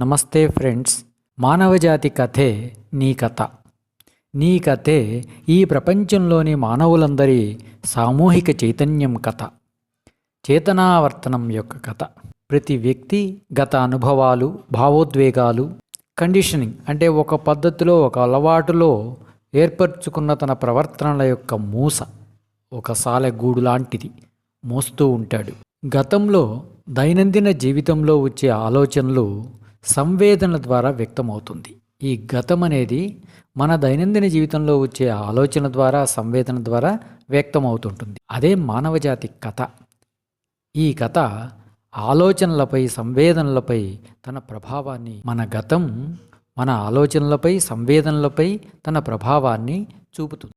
నమస్తే ఫ్రెండ్స్ మానవజాతి కథే నీ కథ. నీ కథే ఈ ప్రపంచంలోని మానవులందరి సామూహిక చైతన్యం కథ. చేతనావర్తనం యొక్క కథ. ప్రతి వ్యక్తి గత అనుభవాలు భావోద్వేగాలు కండిషనింగ్ అంటే ఒక పద్ధతిలో ఒక అలవాటులో ఏర్పరచుకున్న తన ప్రవర్తనల యొక్క మూస. ఒక సాలెగూడు లాంటిది. మోస్తూ ఉంటాడు. గతంలో దైనందిన జీవితంలో వచ్చే ఆలోచనలు సంవేదనల ద్వారా వ్యక్తమవుతుంది. ఈ గతం అనేది మన దైనందిన జీవితంలో వచ్చే ఆలోచన ద్వారా సంవేదన ద్వారా వ్యక్తమవుతుంటుంది. అదే మానవజాతి కథ. ఈ కథ ఆలోచనలపై సంవేదనలపై తన ప్రభావాన్ని మన గతం మన ఆలోచనలపై సంవేదనలపై తన ప్రభావాన్ని చూపుతుంది.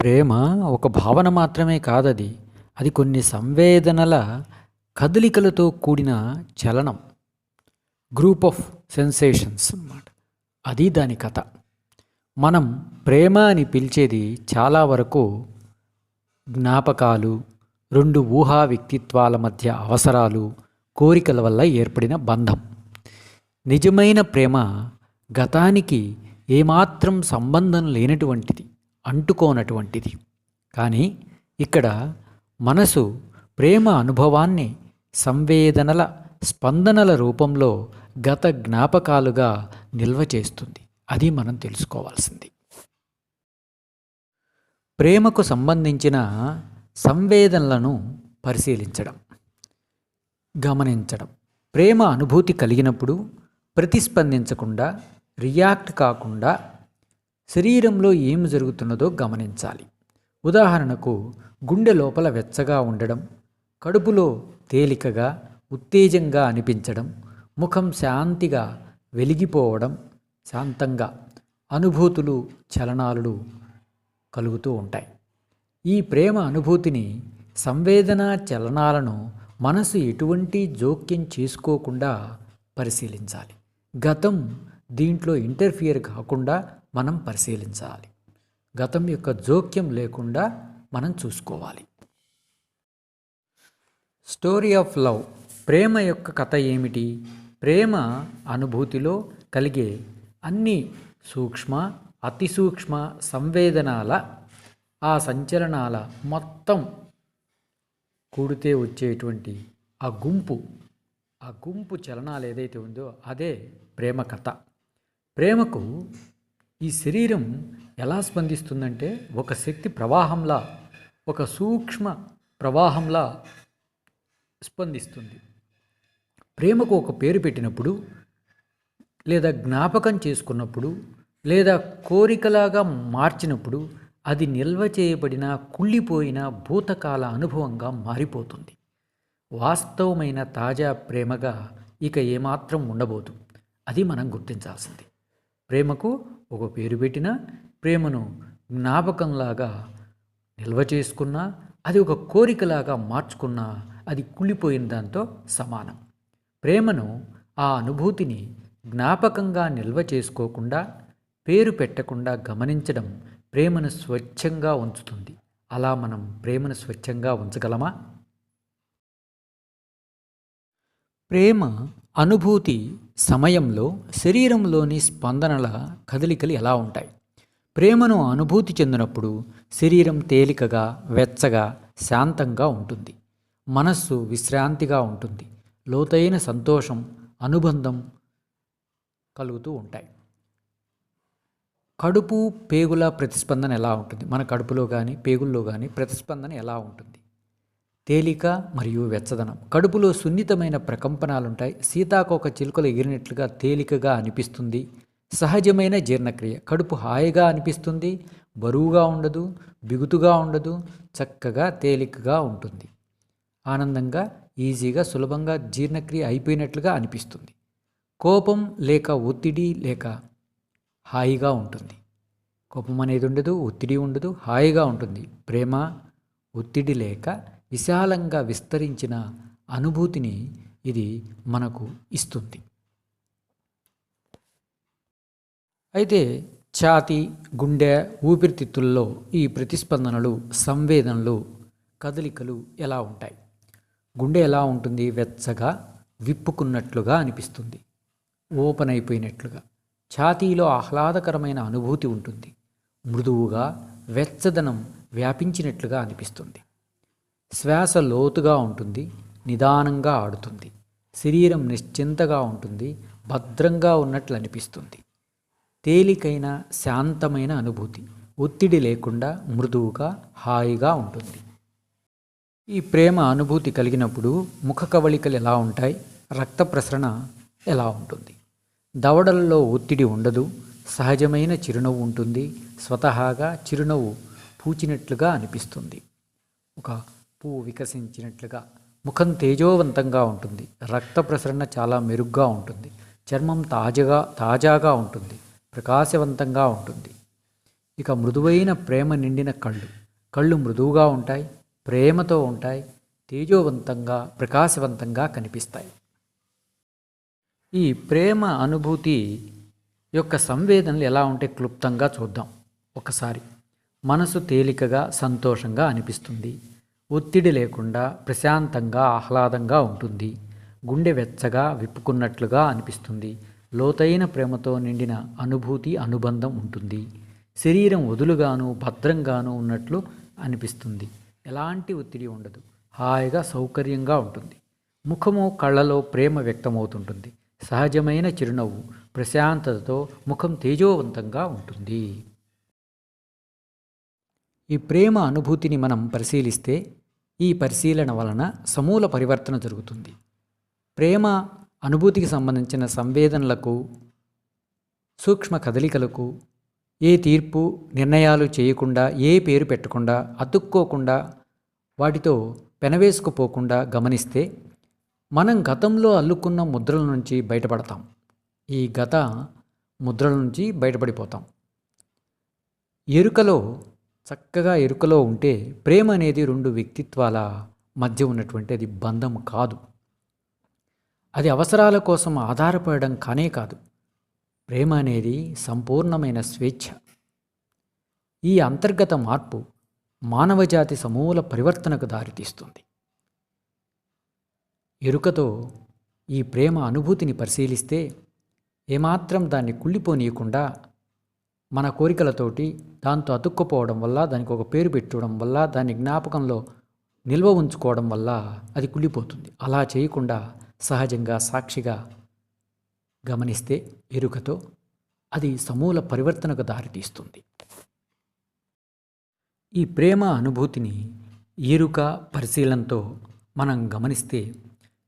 ప్రేమ ఒక భావన మాత్రమే కాదది. అది కొన్ని సంవేదనల కదలికలతో కూడిన చలనం గ్రూప్ ఆఫ్ సెన్సేషన్స్ అన్నమాట. అది దాని కథ. మనం ప్రేమ అని పిలిచేది చాలా వరకు జ్ఞాపకాలు రెండు ఊహా వ్యక్తిత్వాల మధ్య అవసరాలు కోరికల వల్ల ఏర్పడిన బంధం. నిజమైన ప్రేమ గతానికి ఏమాత్రం సంబంధం లేనటువంటిది అంటుకోనటువంటిది. కానీ ఇక్కడ మనసు ప్రేమ అనుభవాన్ని సంవేదనల స్పందనల రూపంలో గత జ్ఞాపకాలుగా నిల్వ చేస్తుంది. అది మనం తెలుసుకోవాల్సింది. ప్రేమకు సంబంధించిన సంవేదనలను పరిశీలించడం గమనించడం. ప్రేమ అనుభూతి కలిగినప్పుడు ప్రతిస్పందించకుండా రియాక్ట్ కాకుండా శరీరంలో ఏమి జరుగుతున్నదో గమనించాలి. ఉదాహరణకు గుండె లోపల వెచ్చగా ఉండడం కడుపులో తేలికగా ఉత్తేజంగా అనిపించడం ముఖం శాంతిగా వెలిగిపోవడం శాంతంగా అనుభూతులు చలనాలు కలుగుతూ ఉంటాయి. ఈ ప్రేమ అనుభూతిని సంవేదన చలనాలను మనసు ఎటువంటి జోక్యం చేసుకోకుండా పరిశీలించాలి. గతం దీంట్లో ఇంటర్ఫియర్ కాకుండా మనం పరిశీలించాలి. గతం యొక్క జోక్యం లేకుండా మనం చూసుకోవాలి. స్టోరీ ఆఫ్ లవ్ ప్రేమ యొక్క కథ ఏమిటి? ప్రేమ అనుభూతిలో కలిగే అన్ని సూక్ష్మ అతి సూక్ష్మ సంవేదనాల ఆ సంచలనాల మొత్తం కూడితే వచ్చేటువంటి ఆ గుంపు ఆ గుంపు చలనాలు ఏదైతే ఉందో అదే ప్రేమ కథ. ప్రేమకు ఈ శరీరం ఎలా స్పందిస్తుందంటే ఒక శక్తి ప్రవాహంలా ఒక సూక్ష్మ ప్రవాహంలా స్పందిస్తుంది. ప్రేమకు ఒక పేరు పెట్టినప్పుడు లేదా జ్ఞాపకం చేసుకున్నప్పుడు లేదా కోరికలాగా మార్చినప్పుడు అది నిల్వ చేయబడిన కుళ్ళిపోయిన భూతకాల అనుభవంగా మారిపోతుంది. వాస్తవమైన తాజా ప్రేమగా ఇక ఏమాత్రం ఉండబోదు. అది మనం గుర్తించాల్సింది. ప్రేమకు ఒక పేరు పెట్టినా ప్రేమను జ్ఞాపకంలాగా నిల్వ చేసుకున్నా అది ఒక కోరికలాగా మార్చుకున్నా అది కుళ్ళిపోయిన దాంతో సమానం. ప్రేమను ఆ అనుభూతిని జ్ఞాపకంగా నిల్వ చేసుకోకుండా పేరు పెట్టకుండా గమనించడం ప్రేమను స్వచ్ఛంగా ఉంచుతుంది. అలా మనం ప్రేమను స్వచ్ఛంగా ఉంచగలమా? ప్రేమ అనుభూతి సమయంలో శరీరంలోని స్పందనల కదలికలు ఎలా ఉంటాయి? ప్రేమను అనుభూతి చెందినప్పుడు శరీరం తేలికగా వెచ్చగా శాంతంగా ఉంటుంది. మనస్సు విశ్రాంతిగా ఉంటుంది. లోతైన సంతోషం అనుబంధం కలుగుతూ ఉంటాయి. కడుపు పేగుల ప్రతిస్పందన ఎలా ఉంటుంది? మన కడుపులో కానీ పేగుల్లో కానీ ప్రతిస్పందన ఎలా ఉంటుంది? తేలిక మరియు వెచ్చదనం. కడుపులో సున్నితమైన ప్రకంపనాలు ఉంటాయి సీతాకోక చిలుకలు ఎగిరినట్లుగా తేలికగా అనిపిస్తుంది. సహజమైన జీర్ణక్రియ. కడుపు హాయిగా అనిపిస్తుంది. బరువుగా ఉండదు. బిగుతుగా ఉండదు. చక్కగా తేలికగా ఉంటుంది. ఆనందంగా ఈజీగా సులభంగా జీర్ణక్రియ అయిపోయినట్లుగా అనిపిస్తుంది. కోపం లేక ఒత్తిడి లేక హాయిగా ఉంటుంది. కోపం అనేది ఉండదు ఒత్తిడి ఉండదు హాయిగా ఉంటుంది. ప్రేమ ఒత్తిడి లేక విశాలంగా విస్తరించిన అనుభూతిని ఇది మనకు ఇస్తుంది. అయితే ఛాతి గుండె ఊపిరితిత్తుల్లో ఈ ప్రతిస్పందనలు సంవేదనలు కదలికలు ఎలా ఉంటాయి? గుండె ఎలా ఉంటుంది వెచ్చగా విప్పుకున్నట్లుగా అనిపిస్తుంది. ఓపెన్ అయిపోయినట్లుగా. ఛాతీలో ఆహ్లాదకరమైన అనుభూతి ఉంటుంది. మృదువుగా వెచ్చదనం వ్యాపించినట్లుగా అనిపిస్తుంది. శ్వాస లోతుగా ఉంటుంది నిదానంగా ఆడుతుంది. శరీరం నిశ్చింతగా ఉంటుంది భద్రంగా ఉన్నట్లు అనిపిస్తుంది. తేలికైన శాంతమైన అనుభూతి. ఒత్తిడి లేకుండా మృదువుగా హాయిగా ఉంటుంది. ఈ ప్రేమ అనుభూతి కలిగినప్పుడు ముఖ కవళికలు ఎలా ఉంటాయి? రక్త ప్రసరణ ఎలా ఉంటుంది? దవడలలో ఒత్తిడి ఉండదు సహజమైన చిరునవ్వు ఉంటుంది స్వతహాగా చిరునవ్వు పూచినట్లుగా అనిపిస్తుంది. ఒక పువ్వు వికసించినట్లుగా ముఖం తేజోవంతంగా ఉంటుంది రక్త ప్రసరణ చాలా మెరుగ్గా ఉంటుంది చర్మం తాజాగా తాజాగా ఉంటుంది ప్రకాశవంతంగా ఉంటుంది. ఇక మృదువైన ప్రేమ నిండిన కళ్ళు కళ్ళు మృదువుగా ఉంటాయి ప్రేమతో ఉంటాయి తేజోవంతంగా ప్రకాశవంతంగా కనిపిస్తాయి. ఈ ప్రేమ అనుభూతి యొక్క సంవేదనలు ఎలా ఉంటే క్లుప్తంగా చూద్దాం. ఒకసారి మనసు తేలికగా సంతోషంగా అనిపిస్తుంది. ఒత్తిడి లేకుండా ప్రశాంతంగా ఆహ్లాదంగా ఉంటుంది. గుండె వెచ్చగా విప్పుకున్నట్లుగా అనిపిస్తుంది. లోతైన ప్రేమతో నిండిన అనుభూతి అనుబంధం ఉంటుంది. శరీరం వదులుగాను భద్రంగాను ఉన్నట్లు అనిపిస్తుంది. ఎలాంటి ఒత్తిడి ఉండదు. హాయిగా సౌకర్యంగా ఉంటుంది. ముఖము కళ్ళలో ప్రేమ వ్యక్తమవుతుంటుంది. సహజమైన చిరునవ్వు ప్రశాంతతతో ముఖం తేజోవంతంగా ఉంటుంది. ఈ ప్రేమ అనుభూతిని మనం పరిశీలిస్తే ఈ పరిశీలన వలన సమూల పరివర్తన జరుగుతుంది. ప్రేమ అనుభూతికి సంబంధించిన సంవేదనలకు సూక్ష్మ కదలికలకు ఏ తీర్పు నిర్ణయాలు చేయకుండా ఏ పేరు పెట్టకుండా అతుక్కోకుండా వాటితో పెనవేసుకుపోకుండా గమనిస్తే మనం గతంలో అల్లుకున్న ముద్రల నుంచి బయటపడతాం. ఈ గత ముద్రల నుంచి బయటపడిపోతాం. ఎరుకలో చక్కగా ఎరుకలో ఉంటే ప్రేమ అనేది రెండు వ్యక్తిత్వాల మధ్య ఉన్నటువంటి అది బంధం కాదు. అది అవసరాల కోసం ఆధారపడడం కానే కాదు. ప్రేమ అనేది సంపూర్ణమైన స్వేచ్ఛ. ఈ అంతర్గత మార్పు మానవజాతి సమూల పరివర్తనకు దారితీస్తుంది. ఎరుకతో ఈ ప్రేమ అనుభూతిని పరిశీలిస్తే ఏమాత్రం దాన్ని కుళ్ళిపోనీయకుండా మన కోరికలతోటి దాంతో అతుక్కుపోవడం వల్ల దానికి ఒక పేరు పెట్టడం వల్ల దాన్ని జ్ఞాపకంలో నిల్వ ఉంచుకోవడం వల్ల అది కుళ్ళిపోతుంది. అలా చేయకుండా సహజంగా సాక్షిగా గమనిస్తే ఎరుకతో అది సమూల పరివర్తనకు దారితీస్తుంది. ఈ ప్రేమ అనుభూతిని ఎరుక పరిశీలనతో మనం గమనిస్తే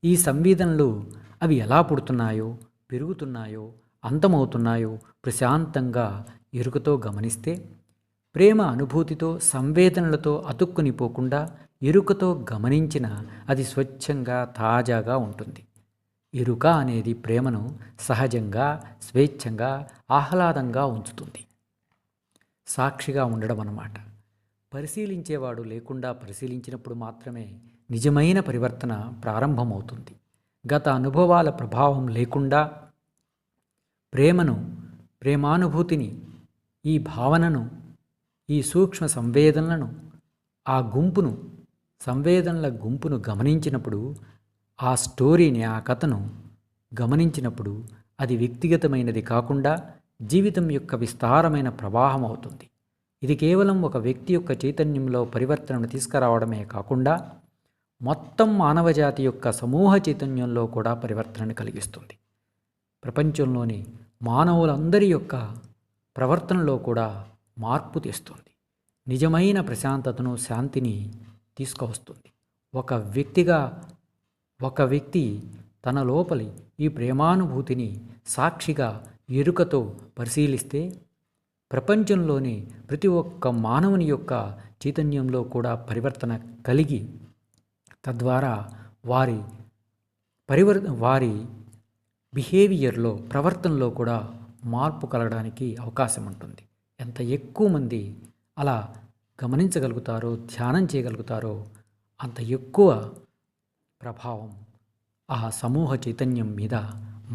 ఈ సంవేదనలు అవి ఎలా పుడుతున్నాయో పెరుగుతున్నాయో అంతమవుతున్నాయో ప్రశాంతంగా ఎరుకతో గమనిస్తే ప్రేమ అనుభూతితో సంవేదనలతో అతుక్కునిపోకుండా ఎరుకతో గమనించిన అది స్వచ్ఛంగా తాజాగా ఉంటుంది. ఎరుక అనేది ప్రేమను సహజంగా స్వేచ్ఛంగా ఆహ్లాదంగా ఉంచుతుంది. సాక్షిగా ఉండడం అన్నమాట. పరిశీలించేవాడు లేకుండా పరిశీలించినప్పుడు మాత్రమే నిజమైన పరివర్తన ప్రారంభమవుతుంది. గత అనుభవాల ప్రభావం లేకుండా ప్రేమను ప్రేమానుభూతిని ఈ భావనను ఈ సూక్ష్మ సంవేదనలను ఆ గుంపును సంవేదనల గుంపును గమనించినప్పుడు ఆ స్టోరీని ఆ కథను గమనించినప్పుడు అది వ్యక్తిగతమైనది కాకుండా జీవితం యొక్క విస్తారమైన ప్రవాహం అవుతుంది. ఇది కేవలం ఒక వ్యక్తి యొక్క చైతన్యంలో పరివర్తనను తీసుకురావడమే కాకుండా మొత్తం మానవజాతి యొక్క సమూహ చైతన్యంలో కూడా పరివర్తనను కలిగిస్తుంది. ప్రపంచంలోని మానవులందరి యొక్క ప్రవర్తనలో కూడా మార్పు తెస్తుంది. నిజమైన ప్రశాంతతను శాంతిని తీసుకువస్తుంది. ఒక వ్యక్తిగా ఒక వ్యక్తి తన లోపలి ఈ ప్రేమానుభూతిని సాక్షిగా ఎరుకతో పరిశీలిస్తే ప్రపంచంలోని ప్రతి ఒక్క మానవుని యొక్క చైతన్యంలో కూడా పరివర్తన కలిగి తద్వారా వారి పరివర్ వారి బిహేవియర్లో ప్రవర్తనలో కూడా మార్పు కలగడానికి అవకాశం ఉంటుంది. ఎంత ఎక్కువ మంది అలా గమనించగలుగుతారో ధ్యానం చేయగలుగుతారో అంత ఎక్కువ ప్రభావం. ఆ సమూహ చైతన్యం మీద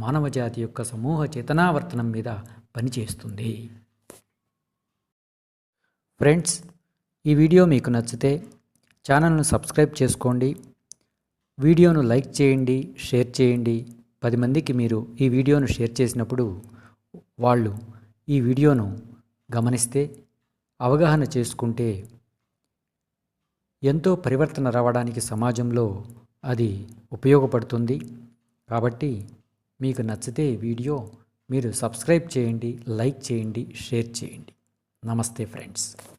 మానవజాతి యొక్క సమూహ చేతనావర్తనం మీద పనిచేస్తుంది. ఫ్రెండ్స్ ఈ వీడియో మీకు నచ్చితే ఛానల్ను సబ్స్క్రైబ్ చేసుకోండి. వీడియోను లైక్ చేయండి షేర్ చేయండి. పది మందికి మీరు ఈ వీడియోను షేర్ చేసినప్పుడు వాళ్ళు ఈ వీడియోను గమనిస్తే అవగాహన చేసుకుంటే ఎంతో పరివర్తన రావడానికి సమాజంలో అది ఉపయోగపడుతుంది. కాబట్టి మీకు నచ్చితే వీడియో మీరు సబ్స్క్రైబ్ చేయండి లైక్ చేయండి షేర్ చేయండి. నమస్తే ఫ్రెండ్స్.